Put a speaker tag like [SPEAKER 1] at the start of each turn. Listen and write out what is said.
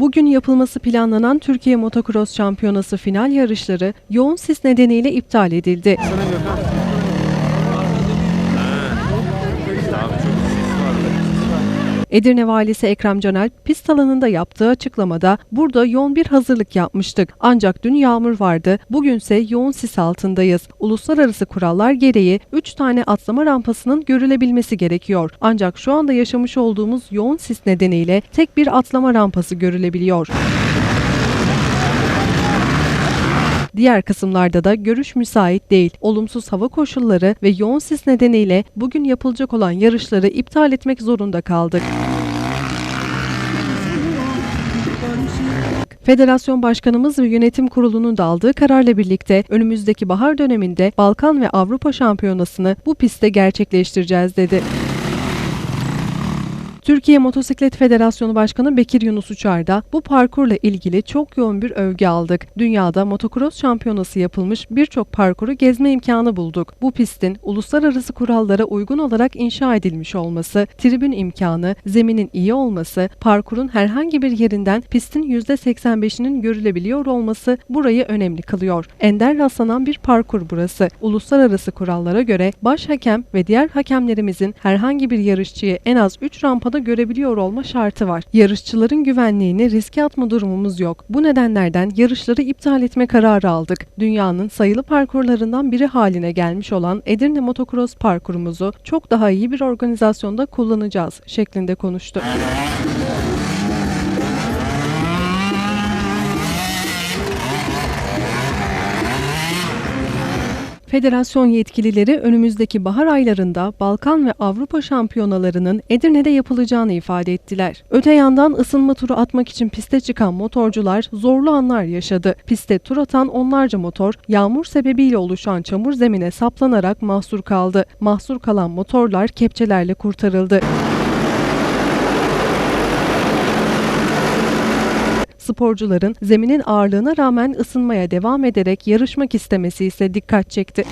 [SPEAKER 1] Bugün yapılması planlanan Türkiye Motocross Şampiyonası final yarışları yoğun sis nedeniyle iptal edildi. Edirne Valisi Ekrem Canel pist alanında yaptığı açıklamada burada yoğun bir hazırlık yapmıştık. Ancak dün yağmur vardı. Bugünse yoğun sis altındayız. Uluslararası kurallar gereği 3 tane atlama rampasının görülebilmesi gerekiyor. Ancak şu anda yaşamış olduğumuz yoğun sis nedeniyle tek bir atlama rampası görülebiliyor. Diğer kısımlarda da görüş müsait değil. Olumsuz hava koşulları ve yoğun sis nedeniyle bugün yapılacak olan yarışları iptal etmek zorunda kaldık. Federasyon Başkanımız ve Yönetim Kurulu'nun da aldığı kararla birlikte önümüzdeki bahar döneminde Balkan ve Avrupa Şampiyonası'nı bu pistte gerçekleştireceğiz dedi. Türkiye Motosiklet Federasyonu Başkanı Bekir Yunus Uçar da bu parkurla ilgili çok yoğun bir övgü aldık. Dünyada motokros şampiyonası yapılmış birçok parkuru gezme imkanı bulduk. Bu pistin uluslararası kurallara uygun olarak inşa edilmiş olması, tribün imkanı, zeminin iyi olması, parkurun herhangi bir yerinden pistin %85'inin görülebiliyor olması burayı önemli kılıyor. Ender rastlanan bir parkur burası. Uluslararası kurallara göre baş hakem ve diğer hakemlerimizin herhangi bir yarışçıyı en az 3 rampada görebiliyor olma şartı var. Yarışçıların güvenliğini riske atma durumumuz yok. Bu nedenlerden yarışları iptal etme kararı aldık. Dünyanın sayılı parkurlarından biri haline gelmiş olan Edirne Motocross parkurumuzu çok daha iyi bir organizasyonda kullanacağız şeklinde konuştu. Federasyon yetkilileri önümüzdeki bahar aylarında Balkan ve Avrupa şampiyonalarının Edirne'de yapılacağını ifade ettiler. Öte yandan ısınma turu atmak için piste çıkan motorcular zorlu anlar yaşadı. Piste tur atan onlarca motor yağmur sebebiyle oluşan çamur zemine saplanarak mahsur kaldı. Mahsur kalan motorlar kepçelerle kurtarıldı. sporcuların zeminin ağırlığına rağmen ısınmaya devam ederek yarışmak istemesi ise dikkat çekti.